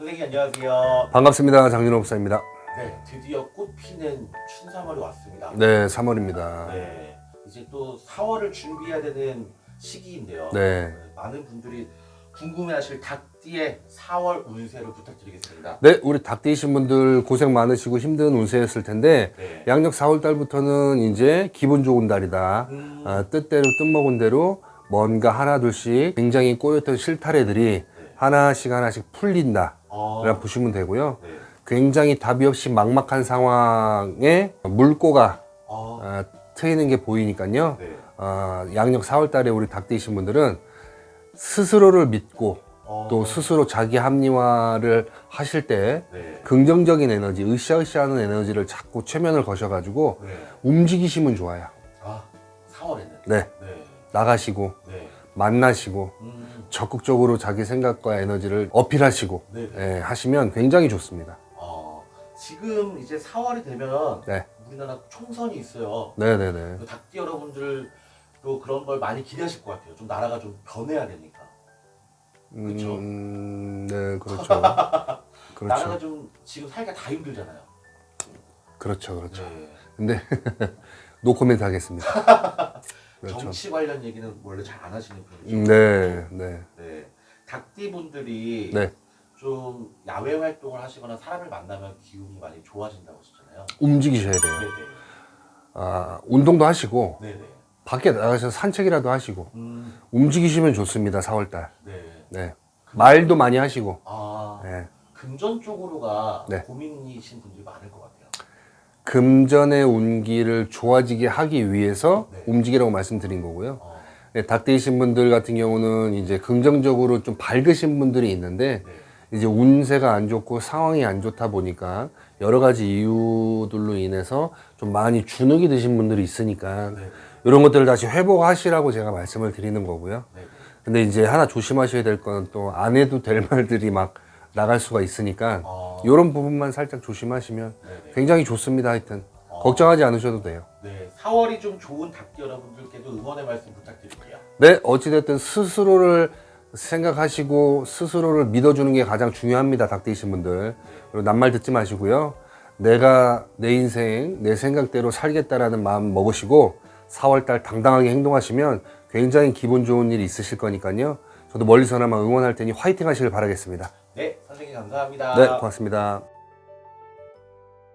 선생님 안녕하세요. 반갑습니다. 장진호 목사입니다. 네, 드디어 꽃 피는 춘삼월이 왔습니다. 네, 3월입니다. 네, 이제 또 4월을 준비해야 되는 시기인데요. 네. 많은 분들이 궁금해하실 닭띠의 4월 운세를 부탁드리겠습니다. 네, 우리 닭띠이신 분들 고생 많으시고 힘든 운세였을 텐데 네. 양력 4월 달부터는 이제 기분 좋은 달이다. 음, 아, 뜻대로 뜻먹은 대로 뭔가 하나 둘씩 굉장히 꼬였던 실타래들이 하나씩 하나씩 풀린다. 어, 라고 보시면 되고요. 네. 굉장히 답이 없이 막막한 상황에 물꼬가 어, 아, 트이는 게 보이니까요. 네. 아, 양력 4월 달에 우리 닭띠이신 분들은 스스로를 믿고 어, 또 스스로 자기 합리화를 하실 때 네. 긍정적인 에너지, 으쌰으쌰하는 에너지를 자꾸 최면을 거셔가지고 네. 움직이시면 좋아요. 아, 4월에는. 네. 네. 나가시고, 네. 만나시고, 음, 적극적으로 자기 생각과 에너지를 어필하시고, 네. 네. 예, 하시면 굉장히 좋습니다. 어, 지금 이제 4월이 되면 네. 우리나라 총선이 있어요. 네네네. 그 닭띠 여러분들도 그런 걸 많이 기대하실 것 같아요. 좀 나라가 좀 변해야 되니까. 그쵸? 음, 네, 그렇죠. 나라가 그렇죠. 좀 지금 살기가 다 힘들잖아요. 그렇죠, 그렇죠. 네. 근데, 노코멘트 하겠습니다. 그렇죠. 정치 관련 얘기는 원래 잘 안 하시는 분이죠. 음, 네, 네. 네. 닭띠 분들이 네. 좀 야외 활동을 하시거나 사람을 만나면 기운이 많이 좋아진다고 하셨잖아요. 움직이셔야 돼요. 네네. 아, 운동도 하시고, 네네. 밖에 나가서 산책이라도 하시고, 음, 움직이시면 좋습니다, 4월 달. 네. 네. 말도 많이 하시고, 아, 네. 금전 쪽으로가 네. 고민이신 분들이 많을 것 같아요. 금전의 운기를 좋아지게 하기 위해서 네. 움직이라고 말씀드린 거고요. 어, 네, 닭되신 분들 같은 경우는 이제 긍정적으로 좀 밝으신 분들이 있는데, 네. 이제 운세가 안 좋고 상황이 안 좋다 보니까 여러 가지 이유들로 인해서 좀 많이 주눅이 드신 분들이 있으니까 네. 이런 것들을 다시 회복하시라고 제가 말씀을 드리는 거고요. 네. 근데 이제 하나 조심하셔야 될 건 또 안 해도 될 말들이 막 나갈 수가 있으니까 어, 이런 부분만 살짝 조심하시면 네네. 굉장히 좋습니다. 하여튼 어. 걱정하지 않으셔도 돼요. 네. 4월이 좀 좋은 닭띠 여러분들께도 응원의 말씀 부탁드릴게요. 네, 어찌됐든 스스로를 생각하시고 스스로를 믿어주는 게 가장 중요합니다. 닭되신 분들. 그리고 낱말 듣지 마시고요. 내가 내 인생, 내 생각대로 살겠다라는 마음 먹으시고 4월달 당당하게 행동하시면 굉장히 기분 좋은 일이 있으실 거니까요. 저도 멀리서나마 응원할 테니 화이팅 하시길 바라겠습니다. 감사합니다. 네, 고맙습니다.